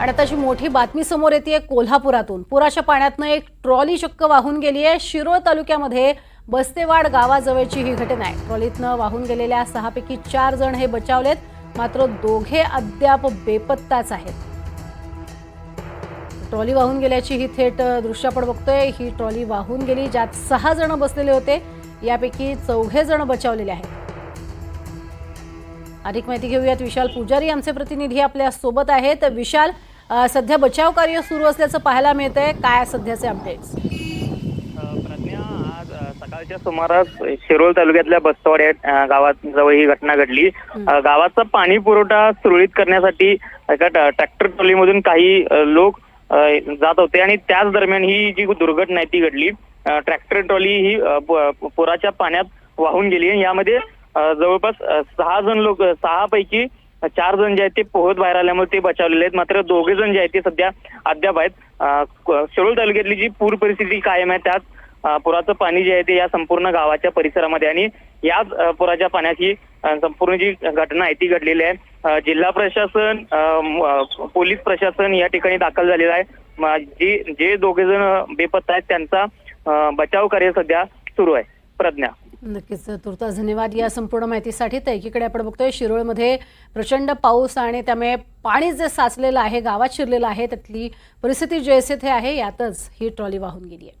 आणि आताची मोठी बातमी समोर येते कोल्हापुरातून. पुराच्या पाण्यातनं एक ट्रॉली चक्क वाहून गेली आहे शिरोळ तालुक्यामध्ये बस्तेवाड गावाजवळची ही घटना आहे. ट्रॉलीतनं वाहून गेलेल्या सहापैकी चार जण हे बचावलेत. मात्र दोघे अद्याप बेपत्ताच आहेत. ट्रॉली वाहून गेल्याची ही थेट दृश्य आपण बघतोय. ही ट्रॉली वाहून गेली ज्यात सहा जण बसलेले होते. यापैकी चौघे जण बचावलेले आहेत. अधिक माहिती घेऊयात. विशाल पुजारी आमचे प्रतिनिधी आपल्यासोबत आहेत. विशाल सध्या बचाव कार्य सुरू असल्याचं पाहायला मिळतंय. काय सध्याचे अपडेट्स प्रज्ञा आज सकाळच्या सुमारास शिरोळ तालुक्यातल्या बस्तवाड या गावात जवळ ही घटना घडली. गावाचा पाणी पुरवठा सुरळीत करण्यासाठी एका ट्रॅक्टर ट्रॉलीमधून काही लोक जात होते आणि त्याच दरम्यान ही जी दुर्घटना आहे ती घडली. ट्रॅक्टर ट्रॉली ही पुराच्या पाण्यात वाहून गेली यामध्ये जवळपास सहा जण लोक सहा पैकी चार जण जे आहेत ते पोहत बाहेर आल्यामुळे ते बचावलेले आहेत. मात्र दोघे जण जे आहेत ते सध्या अद्याप आहेत. शिरोळ तालुक्यातली जी पूर परिस्थिती कायम आहे त्यात पुराचं पाणी जे आहे ते या संपूर्ण गावाच्या परिसरामध्ये आणि याच पुराच्या पाण्याची संपूर्ण जी घटना आहे ती घडलेली आहे. जिल्हा प्रशासन पोलीस प्रशासन या ठिकाणी दाखल झालेलं आहे. जी जे दोघे जण बेपत्ता आहेत त्यांचा बचाव कार्य सध्या सुरू आहे. प्रज्ञा. नक्कीच. तुर्तास धन्यवाद या संपूर्ण माहितीसाठी. तर एकीकडे आपण बघतोय शिरोळमध्ये प्रचंड पाऊस आणि त्यामुळे पाणी जे साचलेलं आहे गावात शिरलेलं आहे त्यातली परिस्थिती जैसे थे आहे यातच ही ट्रॉली वाहून गेली आहे.